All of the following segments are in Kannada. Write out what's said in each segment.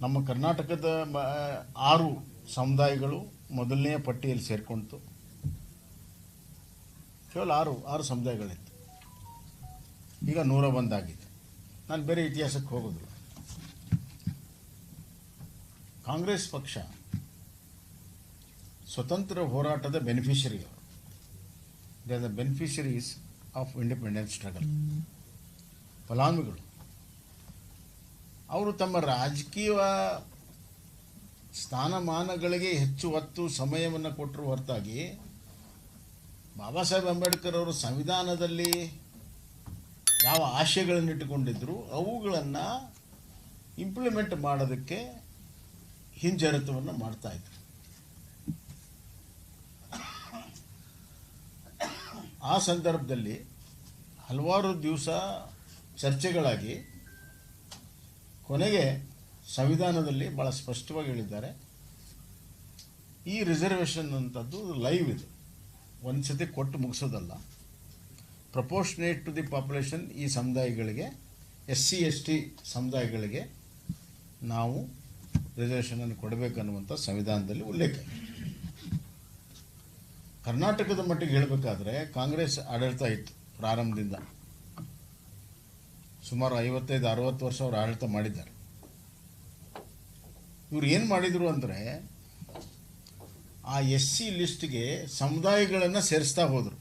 ನಮ್ಮ ಕರ್ನಾಟಕದ ಆರು ಸಮುದಾಯಗಳು ಮೊದಲನೆಯ ಪಟ್ಟಿಯಲ್ಲಿ ಸೇರಿಕೊಂಡಿತು. ಕೇವಲ ಆರು ಆರು ಸಮುದಾಯಗಳಿತ್ತು. ಈಗ ನೂರ ಒಂದಾಗಿದೆ. ನಾನು ಬೇರೆ ಇತಿಹಾಸಕ್ಕೆ ಹೋಗೋದು ಕಾಂಗ್ರೆಸ್ ಪಕ್ಷ ಸ್ವತಂತ್ರ ಹೋರಾಟದ ಬೆನಿಫಿಷರಿ ಅವರು. They beneficiaries of independence struggle ಫಲಾನುಭವಿಗಳು. ಅವರು ತಮ್ಮ ರಾಜಕೀಯ ಸ್ಥಾನಮಾನಗಳಿಗೆ ಹೆಚ್ಚು ಹೊತ್ತು ಸಮಯವನ್ನು ಕೊಟ್ಟರು ಹೊರತಾಗಿ ಬಾಬಾ ಸಾಹೇಬ್ ಅಂಬೇಡ್ಕರ್ ಅವರು ಸಂವಿಧಾನದಲ್ಲಿ ಯಾವ ಆಶಯಗಳನ್ನು ಇಟ್ಟುಕೊಂಡಿದ್ದರು ಅವುಗಳನ್ನು ಇಂಪ್ಲಿಮೆಂಟ್ ಮಾಡೋದಕ್ಕೆ ಹಿಂಜರಿತವನ್ನು ಮಾಡ್ತಾ ಇದ್ರು. ಆ ಸಂದರ್ಭದಲ್ಲಿ ಹಲವಾರು ದಿವಸ ಚರ್ಚೆಗಳಾಗಿ ಕೊನೆಗೆ ಸಂವಿಧಾನದಲ್ಲಿ ಭಾಳ ಸ್ಪಷ್ಟವಾಗಿ ಹೇಳಿದ್ದಾರೆ. ಈ ರಿಸರ್ವೇಷನ್ ಅಂಥದ್ದು ಲೈವ್ ಇದು. ಒಂದು ಸತಿ ಕೊಟ್ಟು ಮುಗಿಸೋದಲ್ಲ. ಪ್ರಪೋರ್ಷನೇಟ್ ಟು ದಿ ಪಾಪ್ಯುಲೇಷನ್ ಈ ಸಮುದಾಯಗಳಿಗೆ ಎಸ್ ಸಿ ಎಸ್ ಟಿ ಸಮುದಾಯಗಳಿಗೆ ನಾವು ರಿಸರ್ವೇಷನನ್ನು ಕೊಡಬೇಕನ್ನುವಂಥ ಸಂವಿಧಾನದಲ್ಲಿ ಉಲ್ಲೇಖ. ಕರ್ನಾಟಕದ ಮಟ್ಟಿಗೆ ಹೇಳಬೇಕಾದ್ರೆ ಕಾಂಗ್ರೆಸ್ ಆಡಳಿತ ಇತ್ತು ಪ್ರಾರಂಭದಿಂದ. ಸುಮಾರು ಐವತ್ತೈದು, ಅರವತ್ತು ವರ್ಷ ಅವರು ಆಡಳಿತ ಮಾಡಿದ್ದಾರೆ. ಇವ್ರು ಏನು ಮಾಡಿದರು ಅಂದರೆ, ಆ ಎಸ್ ಸಿ ಲಿಸ್ಟ್ಗೆ ಸಮುದಾಯಗಳನ್ನು ಸೇರಿಸ್ತಾ ಹೋದರು.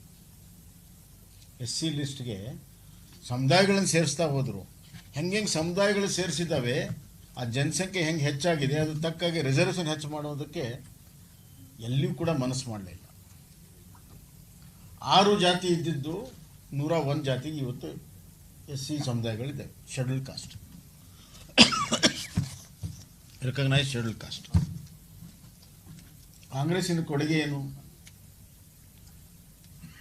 ಎಸ್ ಸಿ ಲಿಸ್ಟ್ಗೆ ಸಮುದಾಯಗಳನ್ನು ಸೇರಿಸ್ತಾ ಹೋದರು. ಹೆಂಗೆ ಹೆಂಗೆ ಸಮುದಾಯಗಳು ಸೇರಿಸಿದ್ದಾವೆ, ಆ ಜನಸಂಖ್ಯೆ ಹೆಂಗೆ ಹೆಚ್ಚಾಗಿದೆ, ಅದು ತಕ್ಕಾಗಿ ರಿಸರ್ವೇಷನ್ ಹೆಚ್ಚು ಮಾಡೋದಕ್ಕೆ ಎಲ್ಲಿಯೂ ಕೂಡ ಮನಸ್ಸು ಮಾಡಲಿಲ್ಲ ಆರು ಜಾತಿ ಇದ್ದಿದ್ದು ನೂರ ಒಂದು ಜಾತಿಗೆ ಇವತ್ತು S C ಸಮುದಾಯಗಳಿದೆ schedule caste recognise schedule caste ಕಾಂಗ್ರೆಸ್ಸಿನ ಕೊಡುಗೆ ಏನು?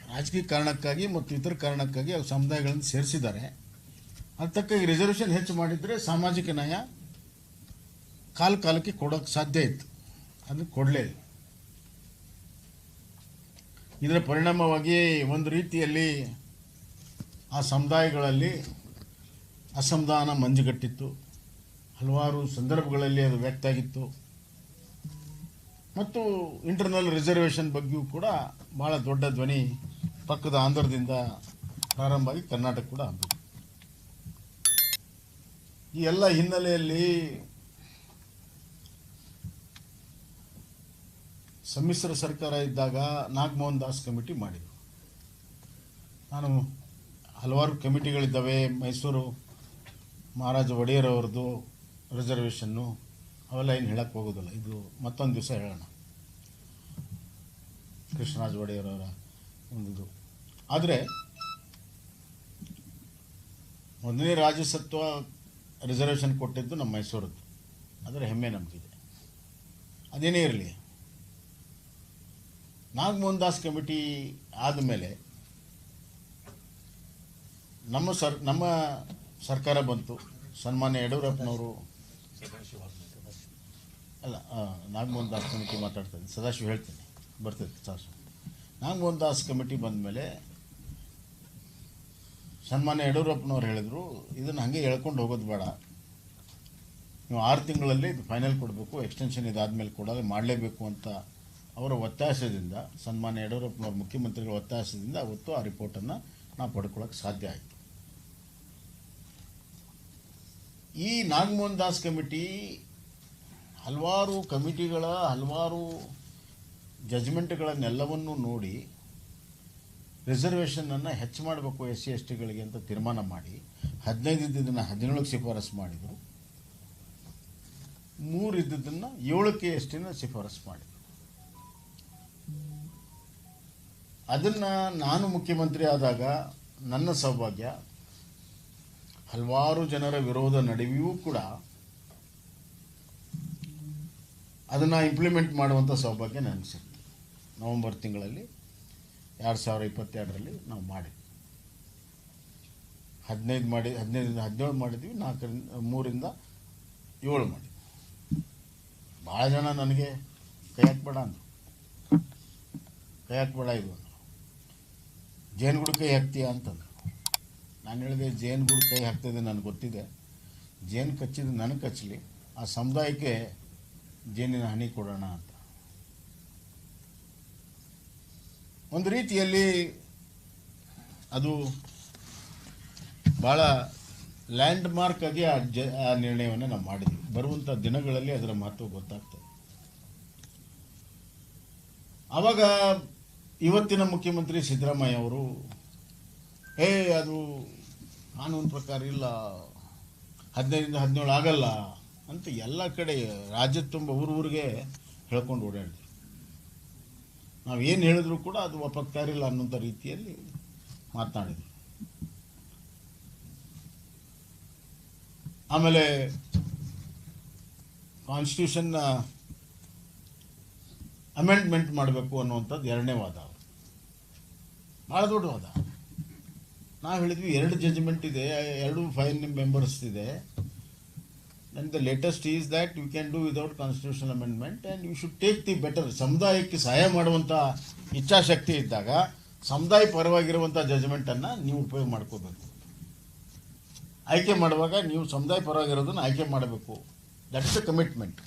ರಾಜಕೀಯ ಕಾರಣಕ್ಕಾಗಿ ಮತ್ತು ಇತರ ಕಾರಣಕ್ಕಾಗಿ ಅವ್ರ ಸಮುದಾಯಗಳನ್ನು ಸೇರಿಸಿದ್ದಾರೆ. ಅದು ತಕ್ಕಾಗಿ ರಿಸರ್ವೇಷನ್ ಹೆಚ್ಚು ಮಾಡಿದರೆ ಸಾಮಾಜಿಕ ನ್ಯಾಯ ಕಾಲ ಕಾಲಕ್ಕೆ ಕೊಡೋಕ್ಕೆ ಸಾಧ್ಯ ಇತ್ತು. ಅದನ್ನು ಕೊಡಲೇ ಇಲ್ಲ. ಇದರ ಪರಿಣಾಮವಾಗಿ ಒಂದು ರೀತಿಯಲ್ಲಿ ಆ ಸಮುದಾಯಗಳಲ್ಲಿ ಅಸಮಾಧಾನ ಮಂಜುಗಟ್ಟಿತ್ತು. ಹಲವಾರು ಸಂದರ್ಭಗಳಲ್ಲಿ ಅದು ವ್ಯಕ್ತ ಆಗಿತ್ತು. ಮತ್ತು ಇಂಟರ್ನಲ್ ರಿಸರ್ವೇಷನ್ ಬಗ್ಗೆಯೂ ಕೂಡ ಭಾಳ ದೊಡ್ಡ ಧ್ವನಿ ಪಕ್ಕದ ಆಂಧ್ರದಿಂದ ಪ್ರಾರಂಭ ಆಗಿ ಕರ್ನಾಟಕ ಕೂಡ ಹಬ್ಬಿತು ಈ ಎಲ್ಲ ಹಿನ್ನೆಲೆಯಲ್ಲಿ ಸಮ್ಮಿಶ್ರ ಸರ್ಕಾರ ಇದ್ದಾಗ ನಾಗಮೋಹನ್ ದಾಸ್ ಕಮಿಟಿ ಮಾಡಿದರು. ನಾನು ಹಲವಾರು ಕಮಿಟಿಗಳಿದ್ದಾವೆ. ಮೈಸೂರು ಮಹಾರಾಜ ಒಡೆಯರ್ ಅವ್ರದ್ದು ರಿಸರ್ವೇಷನ್ನು ಅವೆಲ್ಲ ಏನು ಹೇಳಕ್ಕೆ ಹೋಗೋದಿಲ್ಲ. ಇದು ಮತ್ತೊಂದು ದಿವಸ ಹೇಳೋಣ. ಕೃಷ್ಣರಾಜ ಒಡೆಯರವರ ಒಂದು ಆದರೆ ಮೊದಲನೇ ರಾಜ್ಯಸತ್ವ ರಿಸರ್ವೇಷನ್ ಕೊಟ್ಟಿದ್ದು ನಮ್ಮ ಮೈಸೂರದ್ದು. ಅದರ ಹೆಮ್ಮೆ ನಮಗಿದೆ. ಅದೇನೇ ಇರಲಿ. ನಾಗಮೋಹನ್ ದಾಸ್ ಕಮಿಟಿ ಆದಮೇಲೆ ನಮ್ಮ ಸರ್, ನಮ್ಮ ಸರ್ಕಾರ ಬಂತು. ಸನ್ಮಾನ್ಯ ಯಡಿಯೂರಪ್ಪನವರು. ಅಲ್ಲ ನಾಗಮೋಹನ್ ದಾಸ್ ಕಮಿಟಿ ಮಾತಾಡ್ತೀನಿ ಸದಾಶಿವ ಹೇಳ್ತೀನಿ. ಬರ್ತೈತೆ ಸದಾಶಿವ ನಾಗಮೋಹನ್ ದಾಸ್ ಕಮಿಟಿ ಬಂದಮೇಲೆ ಸನ್ಮಾನ್ಯ ಯಡಿಯೂರಪ್ಪನವ್ರು ಹೇಳಿದರು, ಇದನ್ನು ಹಾಗೆ ಹೇಳ್ಕೊಂಡು ಹೋಗೋದು ಬೇಡ. ನೀವು ಆರು ತಿಂಗಳಲ್ಲಿ ಇದು ಫೈನಲ್ ಕೊಡಬೇಕು, ಎಕ್ಸ್ಟೆನ್ಷನ್ ಇದಾದಮೇಲೆ ಕೂಡ ಮಾಡಲೇಬೇಕು ಅಂತ ಅವರ ಒತ್ತಾಸದಿಂದ, ಸನ್ಮಾನ್ಯ ಯಡಿಯೂರಪ್ಪನವ್ರ ಮುಖ್ಯಮಂತ್ರಿಗಳ ಒತ್ತಾಸದಿಂದ ಅವತ್ತು ಆ ರಿಪೋರ್ಟನ್ನು ನಾವು ಪಡ್ಕೊಳ್ಳೋಕ್ಕೆ ಸಾಧ್ಯ ಆಯಿತು. ಈ ನಾಗಮೋಹನ್ ದಾಸ್ ಕಮಿಟಿ ಹಲವಾರು ಕಮಿಟಿಗಳ, ಹಲವಾರು ಜಜ್ಮೆಂಟ್ಗಳನ್ನೆಲ್ಲವನ್ನು ನೋಡಿ ರಿಸರ್ವೇಷನನ್ನು ಹೆಚ್ಚು ಮಾಡಬೇಕು ಎಸ್ ಸಿ ಎಸ್ ಟಿಗಳಿಗೆ ಅಂತ ತೀರ್ಮಾನ ಮಾಡಿ ಹದಿನೈದು ಇದ್ದಿದ್ದನ್ನು ಹದಿನೇಳಕ್ಕೆ ಶಿಫಾರಸು ಮಾಡಿದರು. ಮೂರು ಇದ್ದಿದ್ದನ್ನು ಏಳಕ್ಕೆ ಎಷ್ಟಿನ ಶಿಫಾರಸು ಮಾಡಿದರು. ಅದನ್ನು ನಾನು ಮುಖ್ಯಮಂತ್ರಿ ಆದಾಗ ನನ್ನ ಸೌಭಾಗ್ಯ ಹಲವಾರು ಜನರ ವಿರೋಧ ನಡುವೆಯೂ ಕೂಡ ಅದನ್ನು ಇಂಪ್ಲಿಮೆಂಟ್ ಮಾಡುವಂಥ ಸೌಭಾಗ್ಯ ನನಗೆ ಸಿಕ್ತು ನವೆಂಬರ್ ತಿಂಗಳಲ್ಲಿ ಎರಡು ಸಾವಿರ ಇಪ್ಪತ್ತೆರಡರಲ್ಲಿ ನಾವು ಮಾಡಿದ್ವಿ. ಹದಿನೈದು ಮಾಡಿ, ಹದಿನೈದರಿಂದ ಹದಿನೇಳು ಮಾಡಿದ್ವಿ, ನಾಲ್ಕರಿಂದ ಮೂರಿಂದ ಏಳು ಮಾಡಿದ್ವಿ. ಭಾಳ ಜನ ನನಗೆ ಕೈ ಹಾಕ್ಬೇಡ ಅಂದರು. ಕೈ ಹಾಕ್ಬೇಡ ಇದು ಅಂದರು. ಕೈ ಹಾಕ್ತೀಯ ಅಂತಂದ್ರು. ನಾನು ಹೇಳಿದೆ ಜೇನುಗೂಡು ಕೈ ಹಾಕ್ತಿದೆ ನನಗೆ ಗೊತ್ತಿದೆ. ಜೇನು ಕಚ್ಚಿದ್ದು ನನಗೆ ಕಚ್ಚಲಿ ಆ ಸಮುದಾಯಕ್ಕೆ ಜೇನಿನ ಹನಿ ಕೊಡೋಣ ಅಂತ. ಒಂದು ರೀತಿಯಲ್ಲಿ ಅದು ಭಾಳ ಲ್ಯಾಂಡ್ ಮಾರ್ಕ್ ಆಗಿ ಆ ಜ, ಆ ನಿರ್ಣಯವನ್ನು ನಾವು ಮಾಡಿದ್ವಿ. ಬರುವಂಥ ದಿನಗಳಲ್ಲಿ ಅದರ ಮಹತ್ವ ಗೊತ್ತಾಗ್ತದೆ. ಆವಾಗ ಇವತ್ತಿನ ಮುಖ್ಯಮಂತ್ರಿ ಸಿದ್ದರಾಮಯ್ಯ ಅವರು ಏ ಅದು ಕಾನೂನು ಪ್ರಕಾರ ಇಲ್ಲ, ಹದಿನೈದರಿಂದ ಹದಿನೇಳು ಆಗಲ್ಲ ಅಂತ ಎಲ್ಲ ಕಡೆ ರಾಜ್ಯ ತುಂಬ ಊರು ಊರಿಗೆ ಹೇಳ್ಕೊಂಡು ಓಡಾಡಿದ್ರು. ನಾವು ಏನು ಹೇಳಿದ್ರು ಕೂಡ ಅದು ಒಪ್ಪಾಗ್ತಾರಿಲ್ಲ ಅನ್ನೋಂಥ ರೀತಿಯಲ್ಲಿ ಮಾತನಾಡಿದ್ರು. ಆಮೇಲೆ ಕಾನ್ಸ್ಟಿಟ್ಯೂಷನ್ನ ಅಮೆಂಡ್ಮೆಂಟ್ ಮಾಡಬೇಕು ಅನ್ನುವಂಥದ್ದು ಎರಡನೇ ವಾದ. ಭಾಳ ದೊಡ್ಡ ವಾದ. ನಾವು ಹೇಳಿದ್ವಿ ಎರಡು ಜಜ್ಮೆಂಟ್ ಇದೆ, ಎರಡು ಫೈನ್ ಮೆಂಬರ್ಸ್ ಇದೆ. And the latest is that you can do without constitution amendment and you should take the better ಸಮುದಾಯಕ್ಕೆ ಸಹಾಯ ಮಾಡುವಂಥ ಇಚ್ಛಾಶಕ್ತಿ ಇದ್ದಾಗ ಸಮುದಾಯ ಪರವಾಗಿರುವಂಥ ಜಜ್ಮೆಂಟನ್ನು ನೀವು ಉಪಯೋಗ ಮಾಡ್ಕೋಬೇಕು. ಆಯ್ಕೆ ಮಾಡುವಾಗ ನೀವು ಸಮುದಾಯ ಪರವಾಗಿರೋದನ್ನು ಆಯ್ಕೆ ಮಾಡಬೇಕು. ದಟ್ಸ್ ಅ ಕಮಿಟ್ಮೆಂಟ್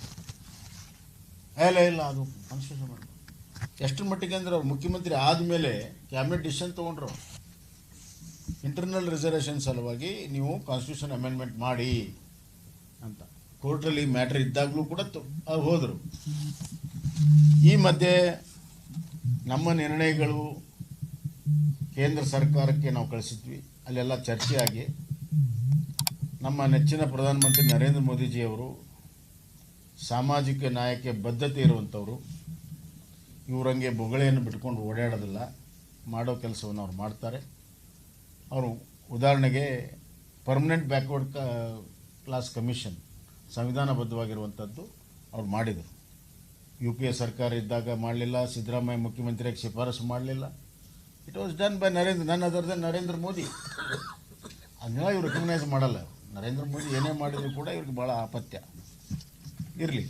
ಇಲ್ಲ ಇಲ್ಲ, ಅದು ಕಾನ್ಸ್ಟಿಟ್ಯೂಷನ್ ಮಾಡಬೇಕು ಎಷ್ಟರ ಮಟ್ಟಿಗೆ ಅಂದ್ರೆ ಅವ್ರು ಮುಖ್ಯಮಂತ್ರಿ ಆದಮೇಲೆ ಕ್ಯಾಬಿನೆಟ್ ಡಿಸಿಷನ್ ತೊಗೊಂಡ್ರು. ಇಂಟರ್ನಲ್ ರಿಸರ್ವೇಷನ್ ಸಲುವಾಗಿ ನೀವು ಕಾನ್ಸ್ಟಿಟ್ಯೂಷನ್ ಅಮೆಂಡ್ಮೆಂಟ್ ಮಾಡಿ ಅಂತ. ಕೋರ್ಟಲ್ಲಿ ಮ್ಯಾಟ್ರ್ ಇದ್ದಾಗಲೂ ಕೂಡ ಹೋದರು. ಈ ಮಧ್ಯೆ ನಮ್ಮ ನಿರ್ಣಯಗಳು ಕೇಂದ್ರ ಸರ್ಕಾರಕ್ಕೆ ನಾವು ಕಳಿಸಿದ್ವಿ. ಅಲ್ಲೆಲ್ಲ ಚರ್ಚೆಯಾಗಿ ನಮ್ಮ ನೆಚ್ಚಿನ ಪ್ರಧಾನಮಂತ್ರಿ ನರೇಂದ್ರ ಮೋದಿಜಿಯವರು ಸಾಮಾಜಿಕ ನ್ಯಾಯಕ್ಕೆ ಬದ್ಧತೆ ಇರುವಂಥವ್ರು, ಇವರಂಗೆ ಬೊಗಳೆಯನ್ನು ಬಿಟ್ಕೊಂಡು ಓಡಾಡೋದಿಲ್ಲ, ಮಾಡೋ ಕೆಲಸವನ್ನು ಅವ್ರು ಮಾಡ್ತಾರೆ. ಅವರು ಉದಾಹರಣೆಗೆ ಪರ್ಮನೆಂಟ್ ಬ್ಯಾಕ್ವರ್ಡ್ ಕ್ಲಾಸ್ ಕಮಿಷನ್ ಸಂವಿಧಾನಬದ್ಧವಾಗಿರುವಂಥದ್ದು ಅವ್ರು ಮಾಡಿದರು. ಯು ಪಿ ಎ ಸರ್ಕಾರ ಇದ್ದಾಗ ಮಾಡಲಿಲ್ಲ, ಸಿದ್ದರಾಮಯ್ಯ ಮುಖ್ಯಮಂತ್ರಿಯಾಗಿ ಶಿಫಾರಸು ಮಾಡಲಿಲ್ಲ. It was done by Narendra ನನ್ನ ಅದರ್ ದನ್ ನರೇಂದ್ರ ಮೋದಿ. ಅದನ್ನೆಲ್ಲ ಇವ್ರು ರೆಕಗ್ನೈಸ್ ಮಾಡಲ್ಲ. ನರೇಂದ್ರ ಮೋದಿ ಏನೇ ಮಾಡಿದ್ರು ಕೂಡ ಇವ್ರಿಗೆ ಭಾಳ ಆಪತ್ಯ. ಇರಲಿ.